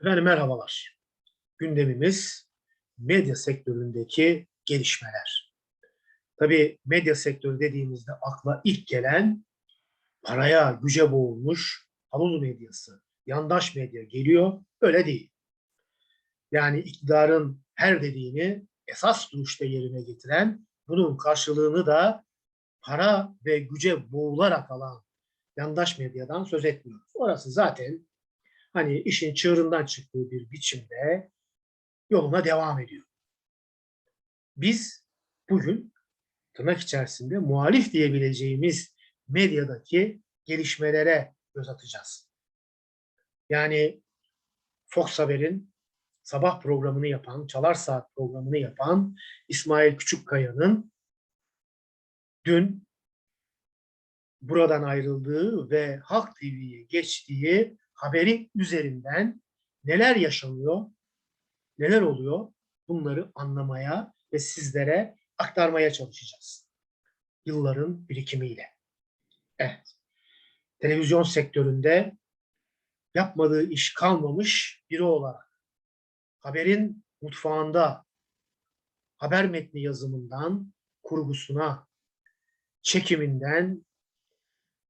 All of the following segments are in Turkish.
Efendim merhabalar. Gündemimiz medya sektöründeki gelişmeler. Tabii medya sektörü dediğimizde akla ilk gelen paraya, güce boğulmuş havuz medyası, yandaş medya geliyor. Öyle değil. Yani iktidarın her dediğini esas duruşta yerine getiren, bunun karşılığını da para ve güce boğularak alan yandaş medyadan söz etmiyoruz. Orası zaten hani işin çığırından çıktığı bir biçimde yoluna devam ediyor. Biz bugün tırnak içerisinde muhalif diyebileceğimiz medyadaki gelişmelere göz atacağız. Yani Fox Haber'in sabah programını yapan, Çalar Saat programını yapan İsmail Küçükkaya'nın dün buradan ayrıldığı ve Halk TV'ye geçtiği haberi üzerinden neler yaşanıyor, neler oluyor bunları anlamaya ve sizlere aktarmaya çalışacağız. Yılların birikimiyle. Evet. Televizyon sektöründe yapmadığı iş kalmamış biri olarak haberin mutfağında haber metni yazımından kurgusuna, çekiminden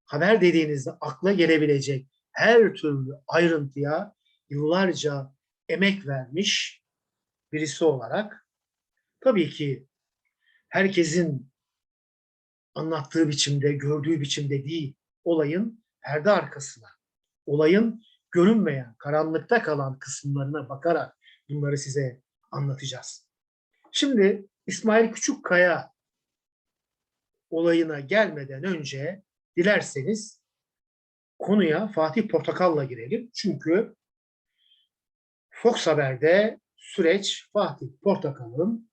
haber dediğinizde akla gelebilecek her türlü ayrıntıya yıllarca emek vermiş birisi olarak tabii ki herkesin anlattığı biçimde, gördüğü biçimde değil, olayın perde arkasına, olayın görünmeyen, karanlıkta kalan kısımlarına bakarak bunları size anlatacağız. Şimdi İsmail Küçükkaya olayına gelmeden önce dilerseniz konuya Fatih Portakal'la girelim. Çünkü Fox Haber'de süreç Fatih Portakal'ın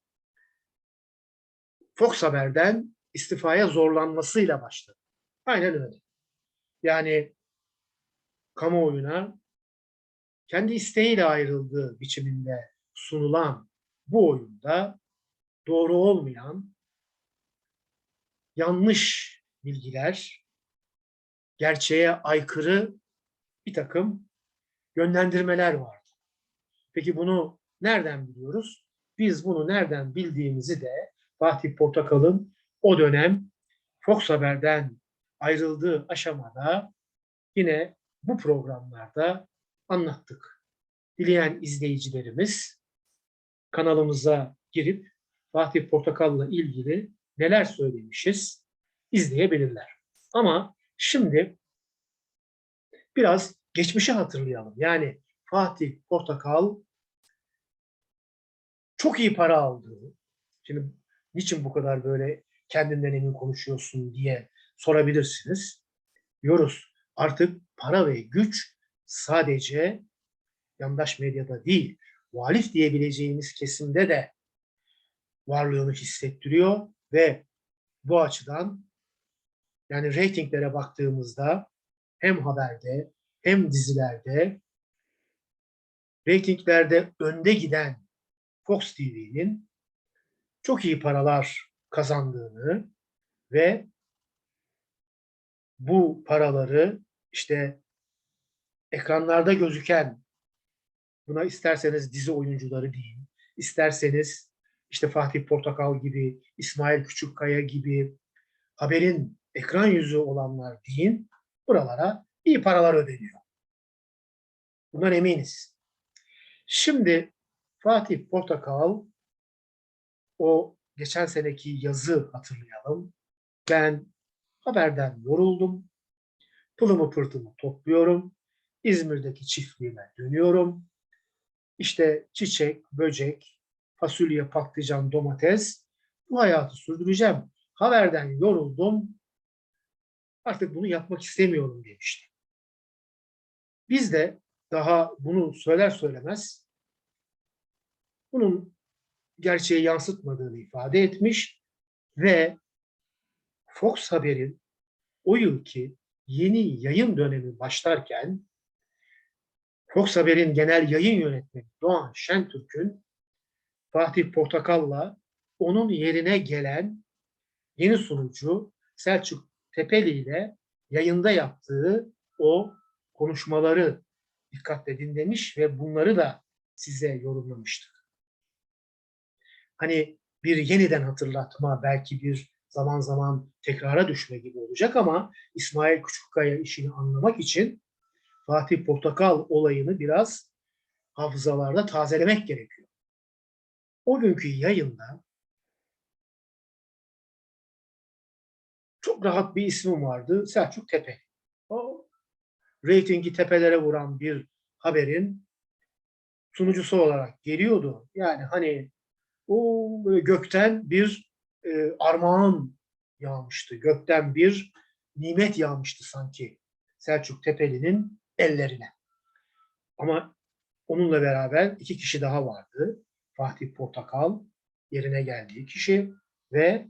Fox Haber'den istifaya zorlanmasıyla başladı. Aynen öyle. Yani kamuoyuna kendi isteğiyle ayrıldığı biçiminde sunulan bu oyunda doğru olmayan yanlış bilgiler, gerçeğe aykırı bir takım yönlendirmeler vardı. Peki bunu nereden biliyoruz? Biz bunu nereden bildiğimizi de Fatih Portakal'ın o dönem Fox Haber'den ayrıldığı aşamada yine bu programlarda anlattık. Dileyen izleyicilerimiz kanalımıza girip Fatih Portakal'la ilgili neler söylemişiz izleyebilirler. Ama şimdi biraz geçmişi hatırlayalım. Yani Fatih Portakal çok iyi para aldığı, şimdi niçin bu kadar böyle kendinden emin konuşuyorsun diye sorabilirsiniz. Diyoruz artık para ve güç sadece yandaş medyada değil, muhalif diyebileceğimiz kesimde de varlığını hissettiriyor ve bu açıdan yani reytinglere baktığımızda hem haberde hem dizilerde reytinglerde önde giden Fox TV'nin çok iyi paralar kazandığını ve bu paraları işte ekranlarda gözüken buna isterseniz dizi oyuncuları deyin, isterseniz işte Fatih Portakal gibi, İsmail Küçükkaya gibi haberin ekran yüzü olanlar deyin, buralara iyi paralar ödeniyor. Bundan eminiz. Şimdi Fatih Portakal o geçen seneki yazı hatırlayalım. Ben haberden yoruldum. Pılımı pırtımı topluyorum. İzmir'deki çiftliğime dönüyorum. İşte çiçek, böcek, fasulye, patlıcan, domates bu hayatı sürdüreceğim. Haberden yoruldum. Artık bunu yapmak istemiyorum demişti. Biz de daha bunu söyler söylemez bunun gerçeği yansıtmadığını ifade etmiş ve Fox Haber'in o yılki yeni yayın dönemi başlarken Fox Haber'in genel yayın yönetmeni Doğan Şentürk'ün Fatih Portakal'la onun yerine gelen yeni sunucu Selçuk Tepeli ile yayında yaptığı o konuşmaları dikkatle dinlemiş ve bunları da size yorumlamıştık. Hani bir yeniden hatırlatma, belki bir zaman zaman tekrara düşme gibi olacak ama İsmail Küçükkaya işini anlamak için Fatih Portakal olayını biraz hafızalarda tazelemek gerekiyor. O günkü yayında çok rahat bir ismim vardı. Selçuk Tepe. O reytingi tepelere vuran bir haberin sunucusu olarak geliyordu. Yani hani o gökten bir e, armağan yağmıştı. Gökten bir nimet yağmıştı sanki Selçuk Tepeli'nin ellerine. Ama onunla beraber iki kişi daha vardı. Fatih Portakal yerine geldiği kişi ve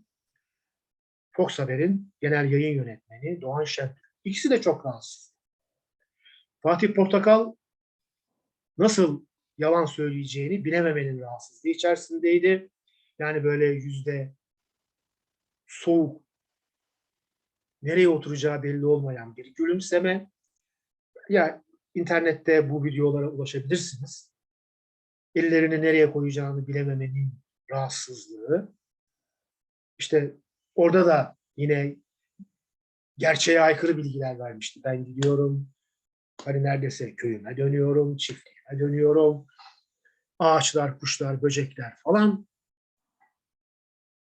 Fox Haber'in genel yayın yönetmeni Doğan Şentürk. İkisi de çok rahatsız. Fatih Portakal nasıl yalan söyleyeceğini bilememenin rahatsızlığı içerisindeydi. Yani böyle yüzde soğuk, nereye oturacağı belli olmayan bir gülümseme. Ya internette bu videolara ulaşabilirsiniz. Ellerini nereye koyacağını bilememenin rahatsızlığı. İşte orada da yine gerçeğe aykırı bilgiler vermişti. Ben gidiyorum, hani neredeyse köyüme dönüyorum, çiftliğime dönüyorum. Ağaçlar, kuşlar, böcekler falan.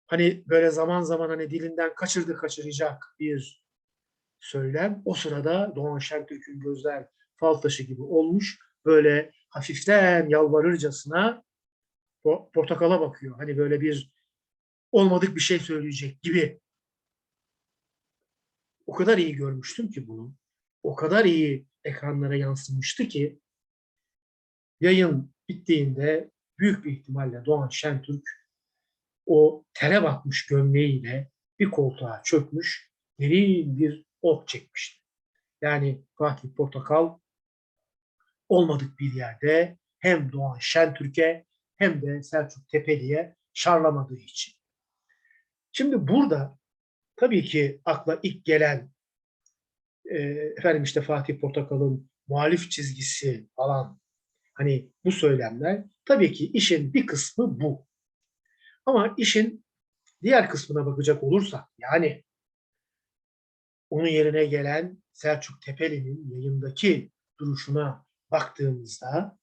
Hani böyle zaman zaman hani dilinden kaçırdı kaçıracak bir söylem. O sırada Doğan Şentürk'ün gözler fal taşı gibi olmuş. Böyle hafiften yalvarırcasına portakala bakıyor. Hani böyle bir olmadık bir şey söyleyecek gibi. O kadar iyi görmüştüm ki bunu. O kadar iyi ekranlara yansımıştı ki yayın bittiğinde büyük bir ihtimalle Doğan Şentürk o tere batmış gömleğiyle bir koltuğa çökmüş, derin bir ok çekmişti. Yani Fatih Portakal olmadık bir yerde hem Doğan Şentürk'e hem de Selçuk Tepeli'ye şarlamadığı için. Şimdi burada tabii ki akla ilk gelen e, efendim işte Fatih Portakal'ın muhalif çizgisi falan hani bu söylemler tabii ki işin bir kısmı bu. Ama işin diğer kısmına bakacak olursak yani onun yerine gelen Selçuk Tepeli'nin yayındaki duruşuna baktığımızda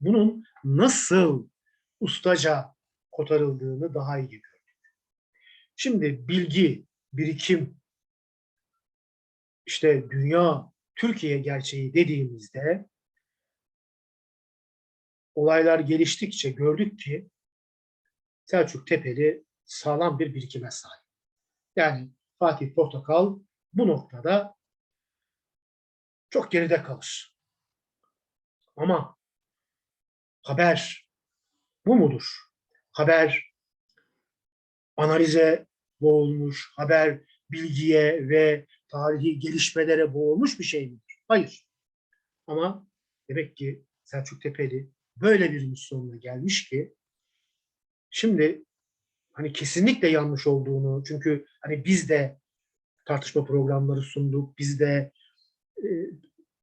bunun nasıl ustaca kotarıldığını daha iyi gördük. Şimdi bilgi, birikim, işte dünya, Türkiye gerçeği dediğimizde olaylar geliştikçe gördük ki Selçuk Tepeli sağlam bir birikime sahip. Yani Fatih Portakal bu noktada çok geride kalır. Ama haber bu mudur? Haber analize boğulmuş, haber bilgiye ve tarihi gelişmelere boğulmuş bir şey midir? Hayır. Ama demek ki Selçuk Tepeli böyle bir misyonla gelmiş ki şimdi hani kesinlikle yanlış olduğunu çünkü hani biz de tartışma programları sunduk, biz de e,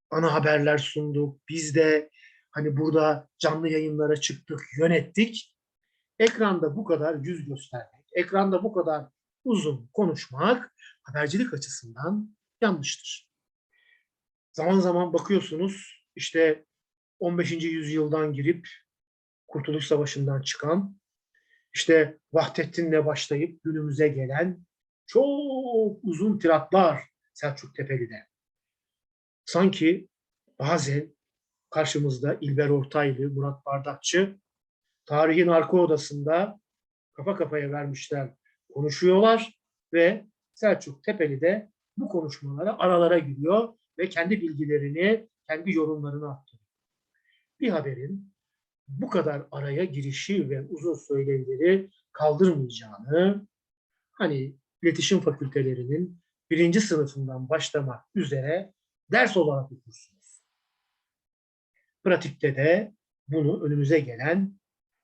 ana haberler sunduk, biz de hani burada canlı yayınlara çıktık, yönettik. Ekranda bu kadar yüz göstermek, ekranda bu kadar uzun konuşmak habercilik açısından yanlıştır. Zaman zaman bakıyorsunuz işte 15. yüzyıldan girip Kurtuluş Savaşı'ndan çıkan, işte Vahdettin'le başlayıp günümüze gelen çok uzun tiratlar Selçuk Tepeli'de. Sanki bazen karşımızda İlber Ortaylı, Murat Bardakçı tarihin arka odasında kafa kafaya vermişler, konuşuyorlar ve Selçuk Tepeli de bu konuşmalara aralara giriyor ve kendi bilgilerini, kendi yorumlarını aktarıyor. Bir haberin bu kadar araya girişi ve uzun söylemleri kaldırmayacağını hani iletişim fakültelerinin birinci sınıfından başlamak üzere ders olarak okursunuz. Pratikte de bunu önümüze gelen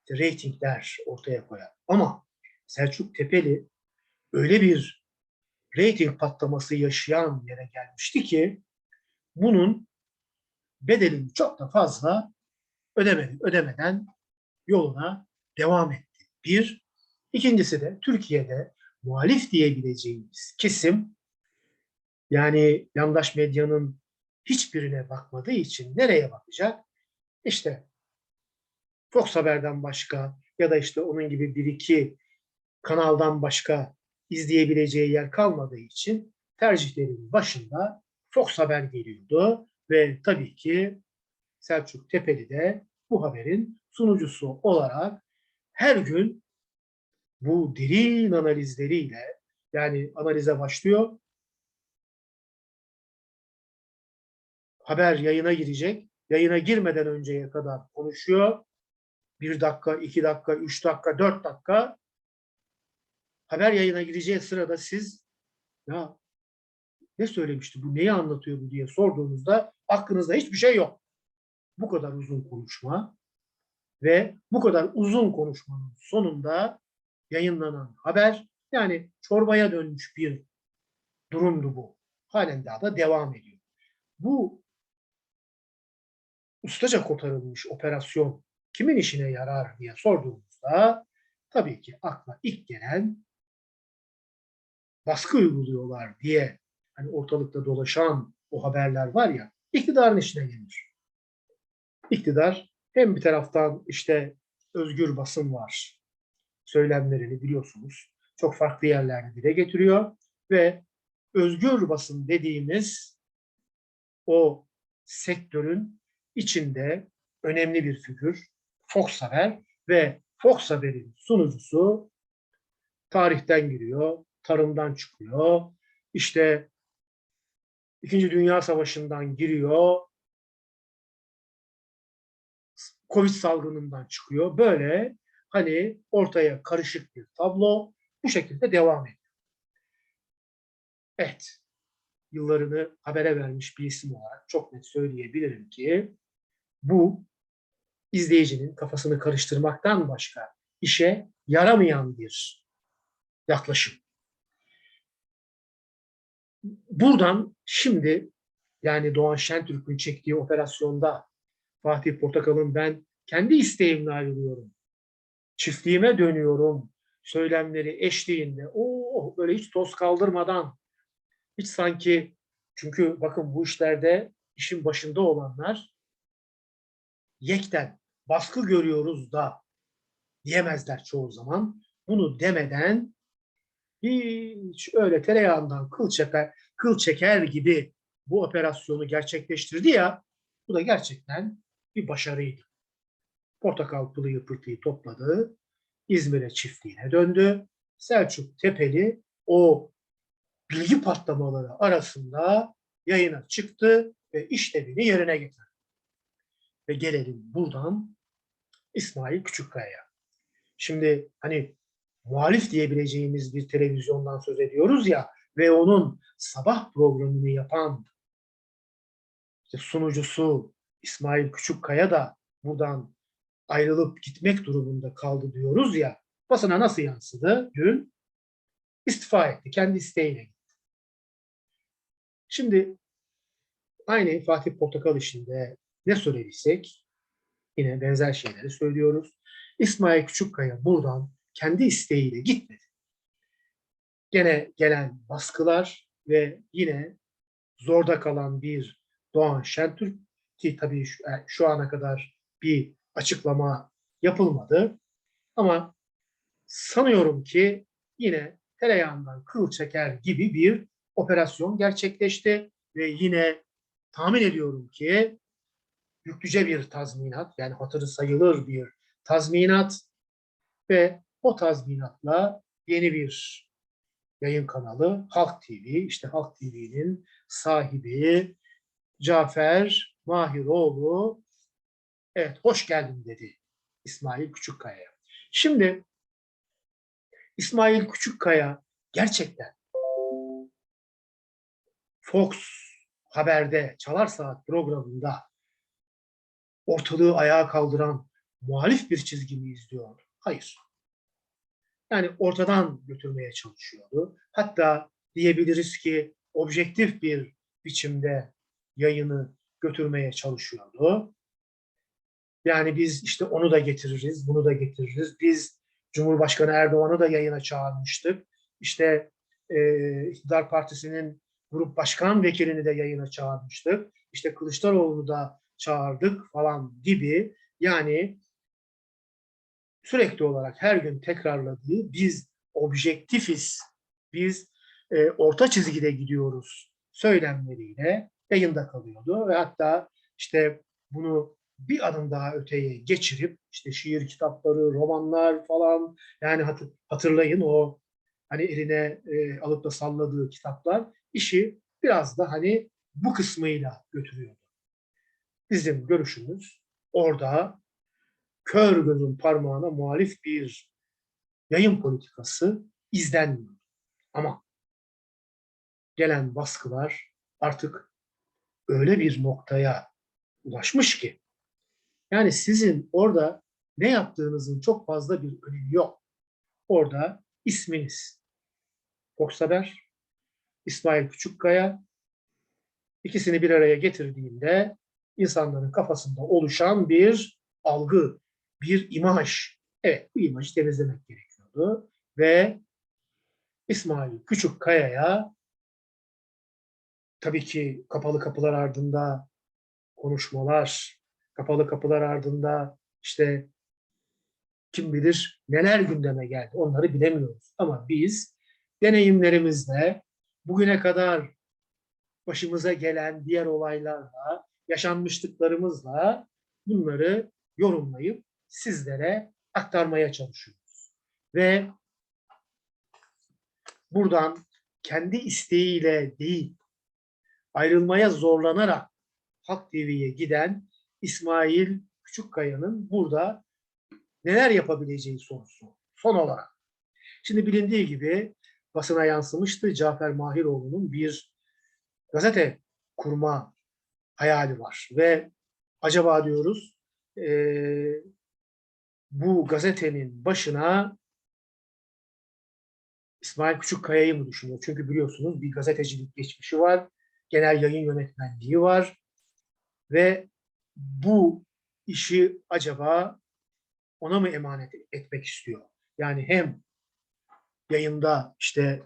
reytingler ortaya koyar. Ama Selçuk Tepeli öyle bir reyting patlaması yaşayan yere gelmişti ki bunun bedelini çok da fazla ödemedi, ödemeden yoluna devam etti. Bir. İkincisi de Türkiye'de muhalif diyebileceğimiz kesim yani yandaş medyanın hiçbirine bakmadığı için nereye bakacak? İşte Fox Haber'den başka ya da işte onun gibi bir iki kanaldan başka izleyebileceği yer kalmadığı için tercihlerin başında Fox Haber geliyordu ve tabii ki Selçuk Tepeli de bu haberin sunucusu olarak her gün bu derin analizleriyle yani analize başlıyor. Haber yayına girecek. Yayına girmeden önceye kadar konuşuyor. Bir dakika, iki dakika, üç dakika, dört dakika. Haber yayına gireceği sırada siz ya ne söylemişti bu, neyi anlatıyor bu diye sorduğunuzda aklınızda hiçbir şey yok. Bu kadar uzun konuşma ve bu kadar uzun konuşmanın sonunda yayınlanan haber yani çorbaya dönmüş bir durumdu bu. Halen daha da devam ediyor. Bu ustaca kotarılmış operasyon kimin işine yarar diye sorduğumuzda tabii ki akla ilk gelen baskı uyguluyorlar diye hani ortalıkta dolaşan o haberler var ya iktidarın işine gelir. İktidar hem bir taraftan işte özgür basın var. Söylemlerini biliyorsunuz. Çok farklı yerlerde dile getiriyor ve özgür basın dediğimiz o sektörün içinde önemli bir figür Fox Haber ve Fox Haber'in sunucusu tarihten giriyor, tarımdan çıkıyor, işte İkinci Dünya Savaşı'ndan giriyor, Covid salgınından çıkıyor. Böyle hani ortaya karışık bir tablo bu şekilde devam ediyor. Evet, yıllarını habere vermiş bir isim olarak çok net söyleyebilirim ki bu izleyicinin kafasını karıştırmaktan başka işe yaramayan bir yaklaşım. Buradan şimdi yani Doğan Şentürk'ün çektiği operasyonda Fatih Portakal'ın ben kendi isteğimle ayrılıyorum. Çiftliğime dönüyorum. Söylemleri eşliğinde. Oo böyle hiç toz kaldırmadan hiç sanki çünkü bakın bu işlerde işin başında olanlar yekten baskı görüyoruz da diyemezler çoğu zaman. Bunu demeden hiç öyle tereyağından kıl çeker, kıl çeker gibi bu operasyonu gerçekleştirdi ya bu da gerçekten bir başarıydı. Portakal pılıyı pırtıyı topladı. İzmir'e çiftliğine döndü. Selçuk Tepeli o bilgi patlamaları arasında yayına çıktı ve işlevini yerine getirdi. Ve gelelim buradan İsmail Küçükkaya'ya. Şimdi hani muhalif diyebileceğimiz bir televizyondan söz ediyoruz ya ve onun sabah programını yapan işte sunucusu İsmail Küçükkaya da buradan ayrılıp gitmek durumunda kaldı diyoruz ya. Basına nasıl yansıdı? Dün istifa etti. Kendi isteğiyle gitti. Şimdi aynı Fatih Portakal işinde ne söylediysek yine benzer şeyleri söylüyoruz. İsmail Küçükkaya buradan kendi isteğiyle gitmedi. Gene gelen baskılar ve yine zorda kalan bir Doğan Şentürk ki tabii şu, e, şu ana kadar bir açıklama yapılmadı. Ama sanıyorum ki yine tereyağından kıl çeker gibi bir operasyon gerçekleşti ve yine tahmin ediyorum ki yüklüce bir tazminat yani hatırı sayılır bir tazminat ve o tazminatla yeni bir yayın kanalı Halk TV, işte Halk TV'nin sahibi Cafer Mahiroğlu evet hoş geldin dedi İsmail Küçükkaya'ya. Şimdi İsmail Küçükkaya gerçekten Fox Haber'de Çalar Saat programında ortalığı ayağa kaldıran muhalif bir çizgi mi izliyor? Hayır. Yani ortadan götürmeye çalışıyordu. Hatta diyebiliriz ki objektif bir biçimde yayını götürmeye çalışıyordu. Yani biz işte onu da getiririz, bunu da getiririz. Biz Cumhurbaşkanı Erdoğan'ı da yayına çağırmıştık. İşte e, İktidar Partisi'nin grup başkan vekilini de yayına çağırmıştık. İşte Kılıçdaroğlu'nu da çağırdık falan gibi. Yani sürekli olarak her gün tekrarladığı biz objektifiz, biz e, orta çizgide gidiyoruz söylemleriyle yayında kalıyordu ve hatta işte bunu bir adım daha öteye geçirip işte şiir kitapları, romanlar falan yani hatır, hatırlayın o hani eline e, alıp da salladığı kitaplar işi biraz da hani bu kısmıyla götürüyordu. Bizim görüşümüz orada kör gözün parmağına muhalif bir yayın politikası izlenmiyor. Ama gelen baskılar artık öyle bir noktaya ulaşmış ki yani sizin orada ne yaptığınızın çok fazla bir önemi yok. Orada isminiz Fox Haber, İsmail Küçükkaya ikisini bir araya getirdiğinde insanların kafasında oluşan bir algı, bir imaj. Evet bu imajı temizlemek gerekiyordu ve İsmail Küçükkaya'ya tabii ki kapalı kapılar ardında konuşmalar, kapalı kapılar ardında işte kim bilir neler gündeme geldi onları bilemiyoruz. Ama biz deneyimlerimizle bugüne kadar başımıza gelen diğer olaylarla, yaşanmışlıklarımızla bunları yorumlayıp sizlere aktarmaya çalışıyoruz. Ve buradan kendi isteğiyle değil, ayrılmaya zorlanarak Halk TV'ye giden İsmail Küçükkaya'nın burada neler yapabileceği sorusu son olarak. Şimdi bilindiği gibi basına yansımıştı Cafer Mahiroğlu'nun bir gazete kurma hayali var ve acaba diyoruz e, bu gazetenin başına İsmail Küçükkaya'yı mı düşünüyor? Çünkü biliyorsunuz bir gazetecilik geçmişi var, genel yayın yönetmenliği var ve bu işi acaba ona mı emanet etmek istiyor? Yani hem yayında işte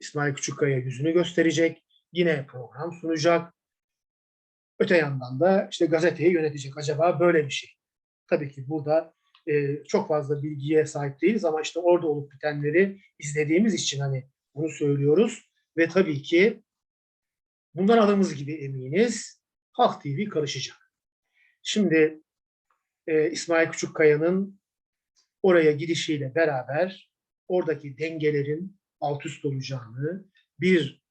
İsmail Küçükkaya yüzünü gösterecek, yine program sunacak. Öte yandan da işte gazeteyi yönetecek. Acaba böyle bir şey. Tabii ki burada e, çok fazla bilgiye sahip değiliz ama işte orada olup bitenleri izlediğimiz için hani bunu söylüyoruz. Ve tabii ki bundan adımız gibi eminiz. Halk TV karışacak. Şimdi e, İsmail Küçükkaya'nın oraya gidişiyle beraber oradaki dengelerin alt üst olacağını, bir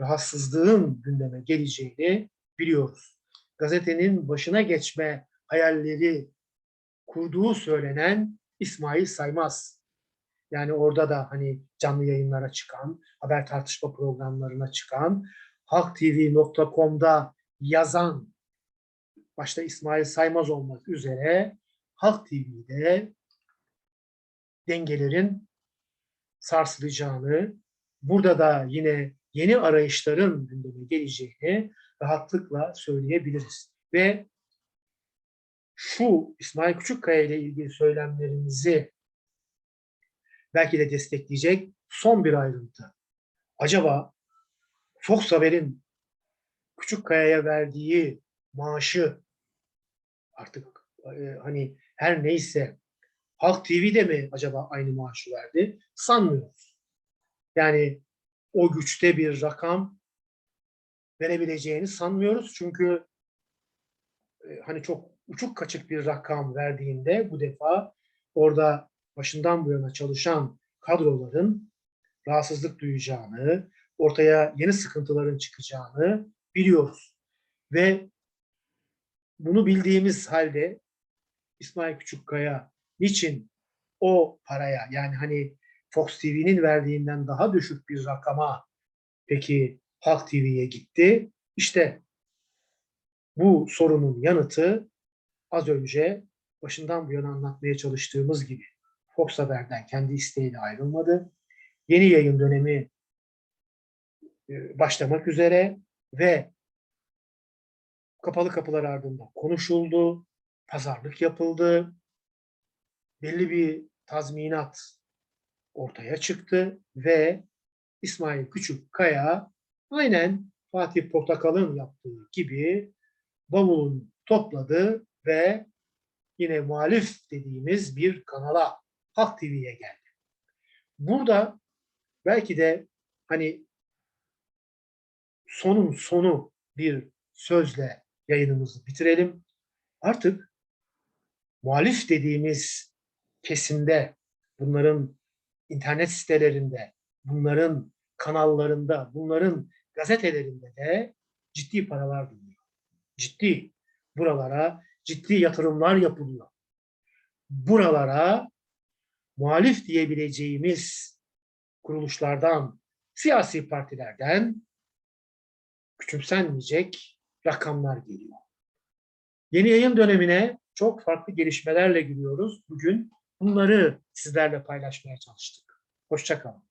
rahatsızlığın gündeme geleceğini biliyoruz. Gazetenin başına geçme hayalleri kurduğu söylenen İsmail Saymaz. Yani orada da hani canlı yayınlara çıkan, haber tartışma programlarına çıkan, halktv.com'da yazan, başta İsmail Saymaz olmak üzere Halk TV'de dengelerin sarsılacağını, burada da yine yeni arayışların gündeme geleceğini rahatlıkla söyleyebiliriz. Ve şu İsmail Küçükkaya ile ilgili söylemlerimizi belki de destekleyecek son bir ayrıntı. Acaba Fox Haber'in Küçükkaya'ya verdiği maaşı artık e, hani her neyse Halk TV'de mi acaba aynı maaşı verdi? Sanmıyoruz. Yani o güçte bir rakam verebileceğini sanmıyoruz. Çünkü e, hani çok uçuk kaçık bir rakam verdiğinde bu defa orada başından bu yana çalışan kadroların rahatsızlık duyacağını, ortaya yeni sıkıntıların çıkacağını biliyoruz. Ve bunu bildiğimiz halde İsmail Küçükkaya niçin o paraya yani hani Fox TV'nin verdiğinden daha düşük bir rakama peki Halk TV'ye gitti? İşte bu sorunun yanıtı az önce başından bu yana anlatmaya çalıştığımız gibi Fox Haber'den kendi isteğiyle ayrılmadı. Yeni yayın dönemi e, başlamak üzere ve kapalı kapılar ardında konuşuldu, pazarlık yapıldı, belli bir tazminat ortaya çıktı ve İsmail Küçükkaya aynen Fatih Portakal'ın yaptığı gibi bavulunu topladı ve yine muhalif dediğimiz bir kanala Halk TV'ye geldi. Burada belki de hani sonun sonu bir sözle yayınımızı bitirelim. Artık muhalif dediğimiz kesimde bunların internet sitelerinde, bunların kanallarında, bunların gazetelerinde de ciddi paralar dönüyor. Ciddi. Buralara ciddi yatırımlar yapılıyor. Buralara muhalif diyebileceğimiz kuruluşlardan, siyasi partilerden küçümsenmeyecek rakamlar geliyor. Yeni yayın dönemine çok farklı gelişmelerle giriyoruz. Bugün bunları sizlerle paylaşmaya çalıştık. Hoşçakalın.